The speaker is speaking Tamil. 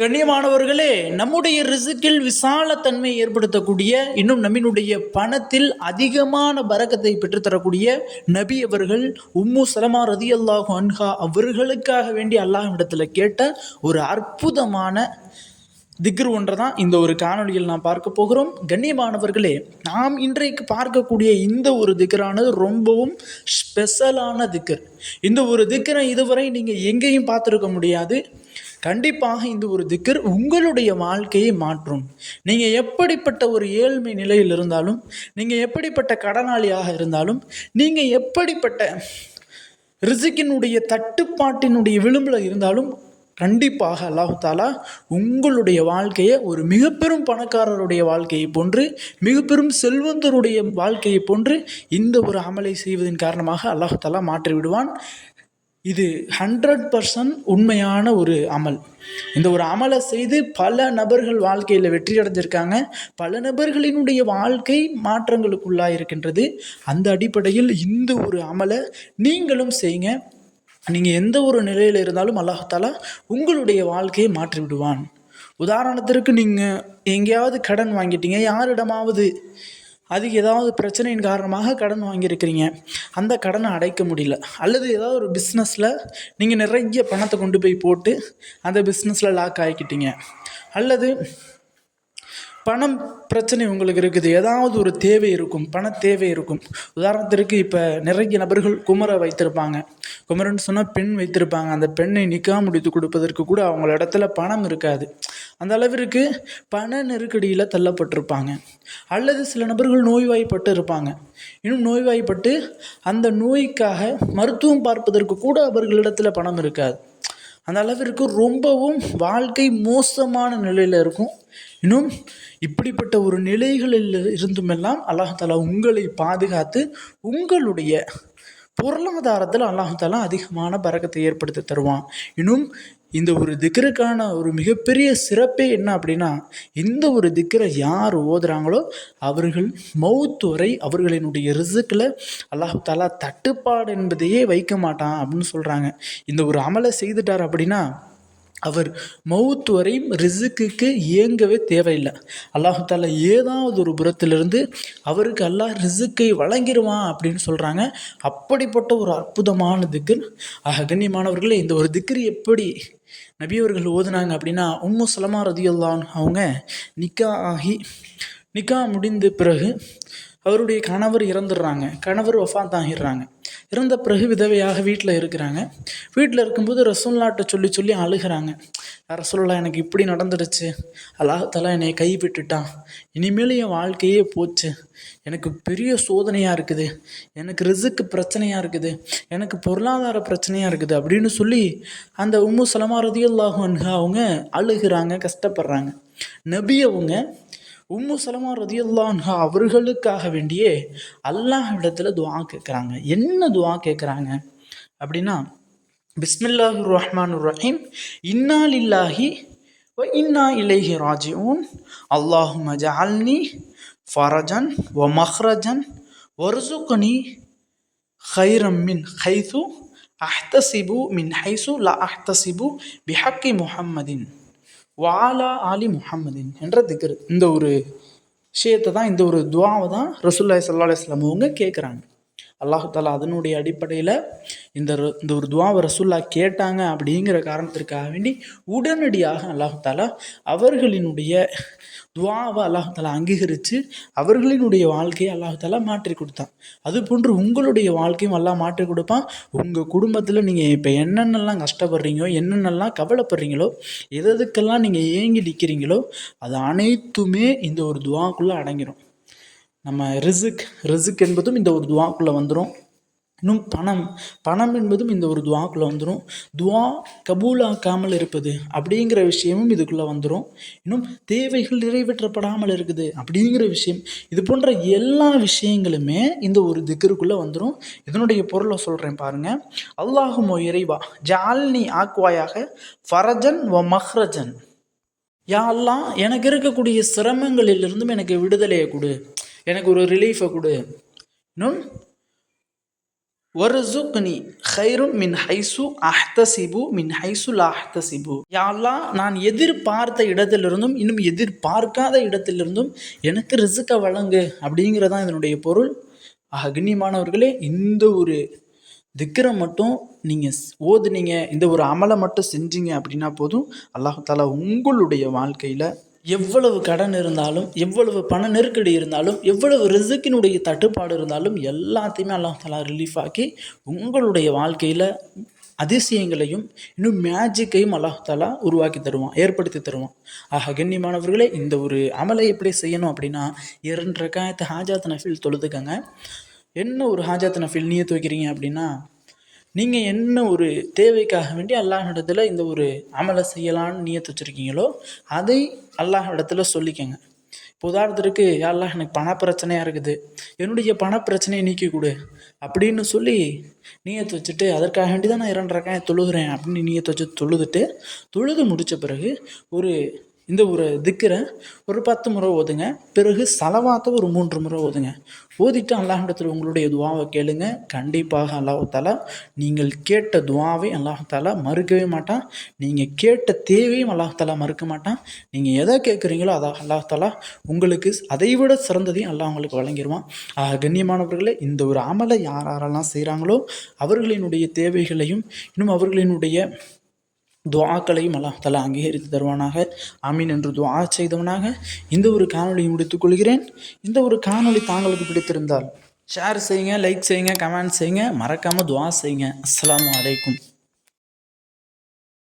கண்ணியமானவர்களே நம்முடைய ரிசுக்கில் விசாலத்தன்மை ஏற்படுத்தக்கூடிய இன்னும் நம்மினுடைய பணத்தில் அதிகமான பறக்கத்தை பெற்றுத்தரக்கூடிய நபி அவர்கள் உம்மு சலமா ரதி அல்லாஹு அன்ஹா அவர்களுக்காக வேண்டி அல்லாஹ்விடத்தில் கேட்ட ஒரு அற்புதமான திக்ர் ஒன்றை தான் இந்த ஒரு காணொளியில் நாம் பார்க்க போகிறோம். கண்ணியமானவர்களே நாம் இன்றைக்கு பார்க்கக்கூடிய இந்த ஒரு திக்கரானது ரொம்பவும் ஸ்பெஷலான திக்கர் இந்த ஒரு திக்கரை இதுவரை நீங்கள் எங்கேயும் பார்த்துருக்க முடியாது. கண்டிப்பாக இந்த ஒரு திக்கர் உங்களுடைய வாழ்க்கையை மாற்றும். நீங்கள் எப்படிப்பட்ட ஒரு ஏழ்மை நிலையில் இருந்தாலும் நீங்கள் எப்படிப்பட்ட கடனாளியாக இருந்தாலும் நீங்கள் எப்படிப்பட்ட ரிசிக்கினுடைய தட்டுப்பாட்டினுடைய விளிம்பில் இருந்தாலும் கண்டிப்பாக அல்லாஹு தாலா உங்களுடைய வாழ்க்கையை ஒரு மிக பெரும் பணக்காரருடைய வாழ்க்கையை போன்று மிக பெரும் செல்வந்தருடைய வாழ்க்கையை போன்று இந்த ஒரு அமலை செய்வதன் காரணமாக அல்லாஹு தாலா மாற்றி விடுவான் இது ஹண்ட்ரட் பர்சன்ட் உண்மையான ஒரு அமல். இந்த ஒரு அமலை செய்து பல நபர்கள் வாழ்க்கையில் வெற்றி அடைஞ்சிருக்காங்க. பல நபர்களினுடைய வாழ்க்கை மாற்றங்களுக்குள்ளாக இருக்கின்றது. அந்த அடிப்படையில் இந்த ஒரு அமலை நீங்களும் செய்யுங்க நீங்கள் எந்த ஒரு நிலையில் இருந்தாலும் அல்லாஹாலா உங்களுடைய வாழ்க்கையை மாற்றி விடுவான் உதாரணத்திற்கு நீங்கள் எங்கேயாவது கடன் வாங்கிட்டீங்க. யாரிடமாவது அதுக்கு ஏதாவது பிரச்சனையின் காரணமாக கடன் வாங்கியிருக்கிறீங்க. அந்த கடனை அடைக்க முடியல. அல்லது ஏதாவது ஒரு பிஸ்னஸில் நீங்கள் நிறைய பணத்தை கொண்டு போய் போட்டு அந்த பிஸ்னஸில் லாக் ஆகிக்கிட்டீங்க அல்லது பணம் பிரச்சனை உங்களுக்கு இருக்குது. ஏதாவது ஒரு தேவை இருக்கும். பண தேவை இருக்கும். உதாரணத்திற்கு இப்போ நிறைய நபர்கள் குமரை வைத்திருப்பாங்க. குமரன்னு சொன்னால் பெண் வைத்திருப்பாங்க. அந்த பெண்ணை நிக்கா முடித்து கொடுப்பதற்கு கூட அவங்கள இடத்துல பணம் இருக்காது. அந்த அளவிற்கு பண நெருக்கடியில் தள்ளப்பட்டிருப்பாங்க. அல்லது சில நபர்கள் நோய்வாய்ப்பட்டு இருப்பாங்க. இன்னும் நோய்வாய்ப்பட்டு அந்த நோய்க்காக மருத்துவம் பார்ப்பதற்கு கூட அவர்களிடத்தில் பணம் இருக்காது. அந்த அளவிற்கு ரொம்பவும் வாழ்க்கை மோசமான நிலையில் இருக்கும். இன்னும் இப்படிப்பட்ட ஒரு நிலைகளில் இருந்துமெல்லாம் அல்லாஹாலா உங்களை பாதுகாத்து உங்களுடைய பொருளாதாரத்தில் அல்லாஹாலா அதிகமான பறக்கத்தை ஏற்படுத்தி தருவான். இன்னும் இந்த ஒரு திக்கருக்கான ஒரு மிகப்பெரிய சிறப்பே என்ன அப்படின்னா இந்த ஒரு திக்கரை யார் ஓதுறாங்களோ அவர்கள் மௌத்து வரை அவர்களினுடைய ரிசுக்கில் அல்லாஹு தாலா தட்டுப்பாடு என்பதையே வைக்க மாட்டான் அப்படின்னு சொல்கிறாங்க இந்த ஒரு அமலை செய்துட்டார் அப்படின்னா அவர் மவுத் வரையும் ரிசுக்குக்கு இயங்கவே தேவையில்லை. அல்லாஹு தாலா ஏதாவது ஒரு புறத்திலிருந்து அவருக்கு அல்லாஹ் ரிசுக்கை வழங்கிடுவான் அப்படின்னு சொல்கிறாங்க அப்படிப்பட்ட ஒரு அற்புதமான திக்கர் ஆக கண்ணியமானவர்களே இந்த ஒரு திக்கர் எப்படி நபியவர்கள் ஓதுனாங்க அப்படின்னா உம்மு சலமா ரதியுல்லான் அவங்க நிக்கா ஆகி நிக்கா முடிந்த பிறகு அவருடைய கணவர் இறந்துடுறாங்க. கணவர் ஒஃபாத் ஆகிடுறாங்க இறந்த பிறகு விதவையாக வீட்டில் இருக்கிறாங்க. வீட்டில் இருக்கும்போது ரசூல்லாட்ட சொல்லி சொல்லி அழுகிறாங்க. ரசூல்லா எனக்கு இப்படி நடந்துடுச்சு. அல்லாஹாலா என்னை கை விட்டுட்டான் இனிமேல் என் வாழ்க்கையே போச்சு. எனக்கு பெரிய சோதனையாக இருக்குது. எனக்கு ரிசுக்கு பிரச்சனையாக இருக்குது. எனக்கு பொருளாதார பிரச்சனையாக இருக்குது அப்படின்னு சொல்லி அந்த உம்மு சலமா அவங்க அழுகிறாங்க கஷ்டப்படுறாங்க. நபி அவங்க உம்மு சலமா ரதியுல்லான்ஹா அவர்களுக்காக வேண்டியே அல்லாஹ் இடத்துல துவா கேட்குறாங்க என்ன துவா கேட்குறாங்க அப்படின்னா பிஸ்மில்லாஹு ரஹ்மான் ரஹீம் இன்னாலில்லாஹி இன்னா இலேஹி ராஜிஊன். அல்லாஹு மஜால்னி ஃபரஜன் ஒ மஹ்ரஜன் வர்சுக்னி ஹைரம் மின் ஹைசு அஹ்தசிபு மின் ஹைசு லா அஹ்தசிபு பிஹக்கி முஹம்மதின் வாலா ஆலி முஹம்மதின் என்ற திக்ரு. இந்த ஒரு விஷயத்தை தான் இந்த ஒரு துவாவை தான் ரசூல்லாய் சல்லா அலுவலாம் அவங்க கேட்குறாங்க அல்லாஹு தாலா அதனுடைய அடிப்படையில் இந்த இந்த ஒரு துவாவை ரசூல்லா கேட்டாங்க அப்படிங்கிற காரணத்திற்காக வேண்டி உடனடியாக அல்லாஹு தாலா அவர்களினுடைய துவாவை அல்லாஹு தாலா அங்கீகரித்து அவர்களினுடைய வாழ்க்கையை அல்லாஹு தாலா மாற்றி கொடுத்தான். அது போன்று உங்களுடைய வாழ்க்கையும் எல்லாம் மாற்றி கொடுப்பான். உங்கள் குடும்பத்தில் நீங்கள் இப்போ என்னென்னலாம் கஷ்டப்படுறீங்களோ என்னென்னலாம் கவலைப்படுறீங்களோ எதுக்கெல்லாம் நீங்கள் ஏங்கி நிற்கிறீங்களோ அது அனைத்துமே இந்த ஒரு துவாக்குள்ளே அடங்கிடும் நம்ம ரிசுக் ரிசுக் என்பதும் இந்த ஒரு துவாக்குள்ளே வந்துடும் இன்னும் பணம் பணம் என்பதும் இந்த ஒரு துவாக்குள்ளே வந்துடும் துவா கபூலாக்காமல் இருப்பது அப்படிங்கிற விஷயமும் இதுக்குள்ளே வந்துடும் இன்னும் தேவைகள் நிறைவேற்றப்படாமல் இருக்குது அப்படிங்கிற விஷயம் இது போன்ற எல்லா விஷயங்களுமே இந்த ஒரு திக்கருக்குள்ளே வந்துடும் இதனுடைய பொருளை சொல்கிறேன் பாருங்கள் அல்லாஹுமோ இறைவா ஜால்னி ஆக்குவாயாக ஃபரஜன் வ மஹ்ரஜன். யா எல்லாம் எனக்கு இருக்கக்கூடிய சிரமங்களிலிருந்தும் எனக்கு விடுதலையை கொடு. எனக்கு ஒரு ரிலீஃபை கொடு. இன்னும் ஒருசுக்னி ஹைரும் மின் ஹைசு அஹ்தசிபு மின் ஹைசு லாஹ்தசிபு யாழ்லா நான் எதிர்பார்த்த இடத்திலிருந்தும் இன்னும் எதிர்பார்க்காத இடத்திலிருந்தும் எனக்கு ரிசுக்க வழங்கு அப்படிங்கிறதான் இதனுடைய பொருள். அக்னிமானவர்களே இந்த ஒரு திக்கரை மட்டும் நீங்கள் ஓதுனீங்க இந்த ஒரு அமலை மட்டும் செஞ்சீங்க அப்படின்னா போதும். அல்லாஹு தாலா உங்களுடைய வாழ்க்கையில் எவ்வளவு கடன் இருந்தாலும் எவ்வளவு பண நெருக்கடி இருந்தாலும் எவ்வளவு ரிசுக்கினுடைய தட்டுப்பாடு இருந்தாலும் எல்லாத்தையுமே அல்லாஹ் தலா ரிலீஃப் ஆக்கி உங்களுடைய வாழ்க்கையில் அதிசயங்களையும் இன்னும் மேஜிக்கையும் அல்லாஹாலா உருவாக்கி தருவான் ஏற்படுத்தி தருவான். ஆக கண்ணியமானவர்களே இந்த ஒரு அமலை எப்படி செய்யணும் அப்படின்னா இரண்டு ரகாயத்து ஹாஜாத் நஃபில் தொழுதுக்கங்க. என்ன ஒரு ஹாஜாத் நஃபில் நீயத்து வைக்கிறீங்க அப்படின்னா நீங்கள் என்ன ஒரு தேவைக்காக வேண்டி அல்லாஹ்விடத்தில் இந்த ஒரு அமலை செய்யலான்னு நியத்து வச்சுருக்கீங்களோ அதை அல்லாஹ்விடத்தில் சொல்லிக்கங்க. இப்போ உதாரணத்திற்கு யாரெல்லாம் அல்லாஹ் எனக்கு பண பிரச்சனையாக இருக்குது. என்னுடைய பண பிரச்சனையை நீக்கி கொடு அப்படின்னு சொல்லி நீயத்து வச்சுட்டு அதற்காக வேண்டி தான் நான் இரண்டு தொழுகிறேன் அப்படின்னு நீயத்து வச்சு தொழுதுட்டு தொழுது முடித்த பிறகு ஒரு இந்த ஒரு திக்கரை ஒரு பத்து முறை ஓதுங்க. பிறகு செலவாத்த ஒரு மூன்று முறை ஓதுங்க. ஓதிட்டு அல்லாஹிடத்தில் உங்களுடைய துவாவை கேளுங்க. கண்டிப்பாக அல்லாஹால நீங்கள் கேட்ட துவாவை அல்லாஹால மறுக்கவே மாட்டான். நீங்கள் கேட்ட தேவையும் அல்லாஹால மறுக்க மாட்டான். நீங்கள் எதை கேட்குறீங்களோ அதை அல்லாஹத்தாலாக உங்களுக்கு அதை விட சிறந்ததையும் அல்லாஹ் உங்களுக்கு வழங்கிடுவான் ஆக கண்ணியமானவர்களே இந்த ஒரு அமலை யார் யாரெல்லாம் செய்கிறாங்களோ அவர்களினுடைய தேவைகளையும் இன்னும் அவர்களினுடைய துவாக்களையும் அல்லாஹ் தலா அங்கீகரித்து தருவானாக. அமீன் என்று துவா செய்தவனாக. இந்த ஒரு காணொளியை முடித்துக் கொள்கிறேன். இந்த ஒரு காணொளி தாங்களுக்கு பிடித்திருந்தால் ஷேர் செய்யுங்க லைக் செய்யுங்க கமெண்ட் செய்யுங்க. மறக்காமல் துவா செய்யுங்க. அஸ்ஸலாமு அலைக்கும்.